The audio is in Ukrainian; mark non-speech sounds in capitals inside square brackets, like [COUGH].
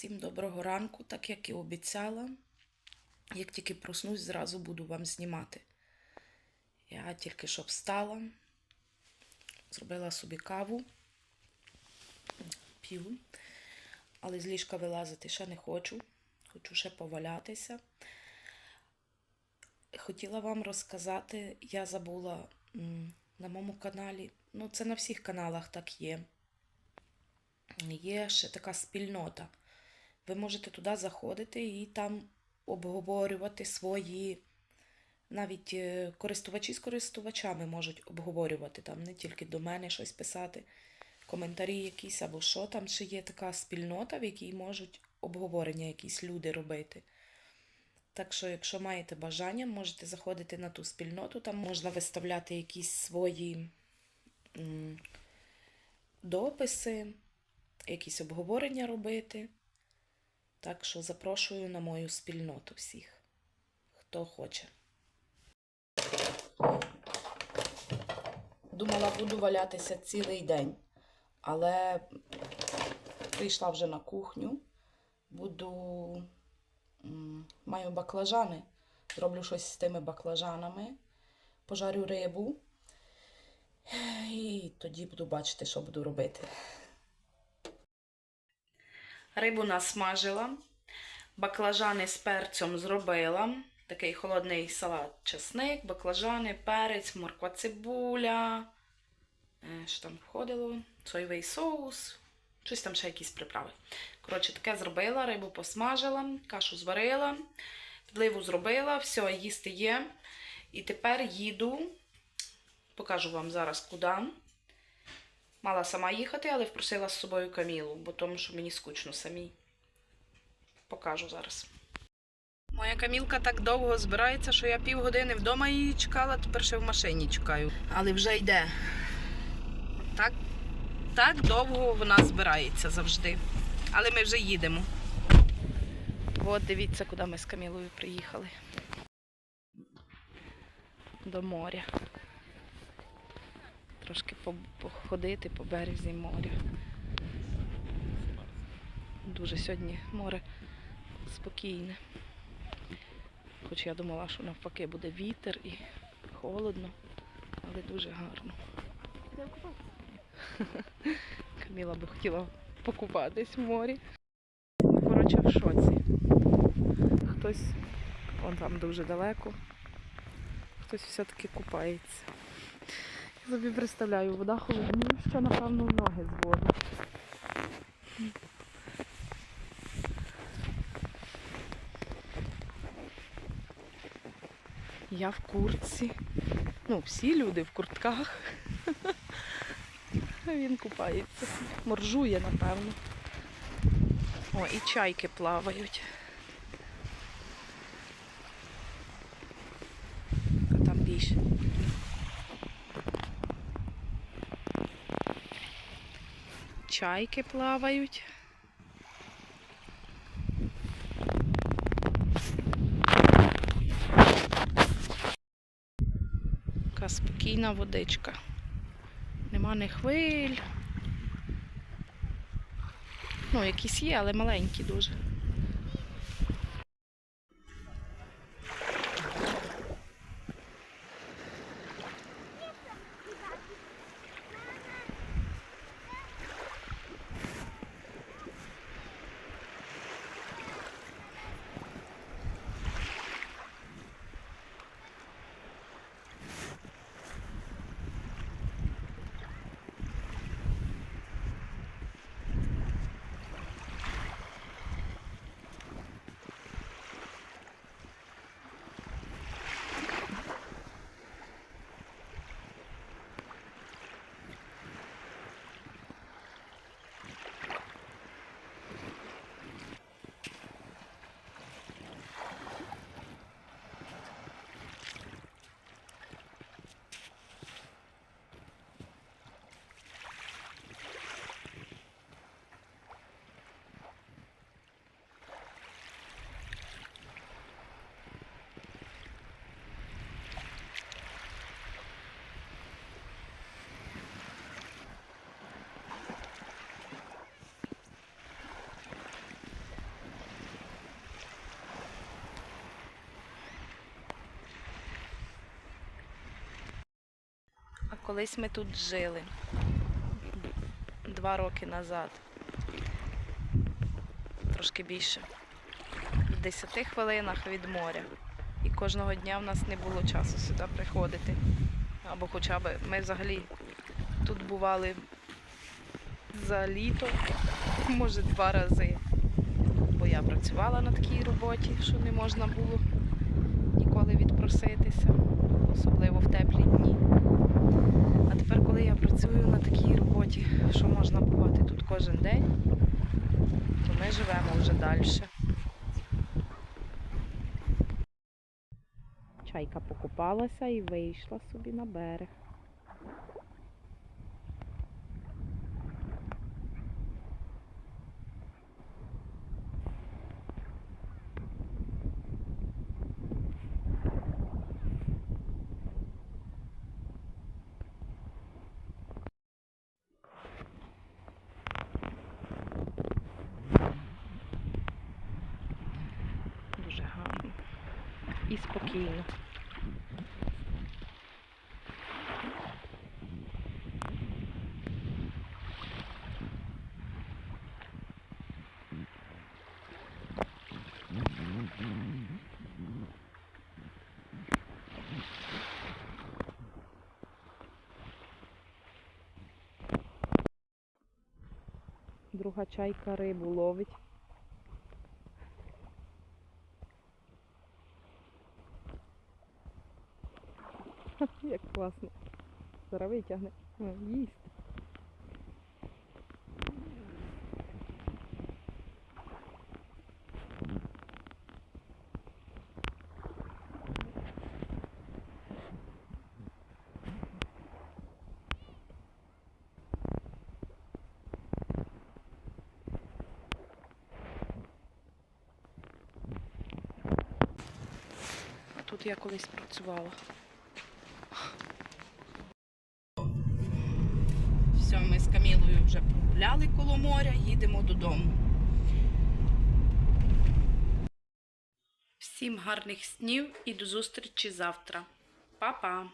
Всім доброго ранку, так як і обіцяла. Як тільки проснусь, зразу буду вам знімати. Я тільки що встала, зробила собі каву, п'ю, але з ліжка вилазити ще не хочу. Хочу ще повалятися. Хотіла вам розказати, я забула на моєму каналі, ну це на всіх каналах так є. Є ще така спільнота. Ви можете туди заходити і там обговорювати свої, навіть е, користувачі з користувачами можуть обговорювати там, не тільки до мене щось писати, коментарі якісь або що. Там ще є така спільнота, в якій можуть обговорення якісь люди робити. Так що, якщо маєте бажання, можете заходити на ту спільноту, там можна виставляти якісь свої дописи, якісь обговорення робити. Так що запрошую на мою спільноту всіх, хто хоче. Думала, буду валятися цілий день, але прийшла вже на кухню. Буду. Маю баклажани. Зроблю щось з тими баклажанами. Пожарю рибу. І тоді буду бачити, що буду робити. Рибу насмажила, баклажани з перцем зробила. Такий холодний салат, чесник, баклажани, перець, морква цибуля. Е, Що там входило? Соєвий соус, щось там ще якісь приправи. Коротше, таке зробила, рибу посмажила, кашу зварила, підливу зробила, все, їсти є. І тепер їду, покажу вам зараз куди. Мала сама їхати, але впросила з собою Камілу, бо тому що мені скучно самій. Покажу зараз. Моя Камілка так довго збирається, що я півгодини вдома її чекала, тепер ще в машині чекаю. Але вже йде. Так, так довго вона збирається завжди. Але ми вже їдемо. От дивіться, куди ми з Камілою приїхали. До моря трошки походити по березі моря. Дуже сьогодні море спокійне. Хоч я думала, що навпаки буде вітер і холодно, але дуже гарно. [LAUGHS] Каміла би хотіла покупатись в морі. Коротше, в шоці. Хтось, вон там дуже далеко, хтось все-таки купається. Собі представляю, вода холодніша, напевно, ноги зводить. Я в куртці. Ну, всі люди в куртках. [LAUGHS] Він купається. Моржує, напевно. О, і чайки плавають. А там більше. Чайки плавають. Така спокійна водичка. Нема ні хвиль. Ну, якісь є, але маленькі дуже. Колись ми тут жили. Два роки назад. Трошки більше. В 10 хвилинах від моря. І кожного дня в нас не було часу сюди приходити. Або хоча б ми взагалі тут бували за літо, [LAUGHS] може два рази. Бо я працювала на такій роботі, що не можна було ніколи відпроситися, особливо в теплі дні. А тепер, коли я працюю на такій роботі, що можна бувати тут кожен день, то ми живемо вже далі. Чайка покупалася і вийшла собі на берег. Дуже гарно і спокійно. Друга чайка рибу ловить. Як класно. Зараз витягне. Їсть. Тут я колись працювала. Все, ми з Камілою вже погуляли коло моря, їдемо додому. Всім гарних снів і до зустрічі завтра. Па-па!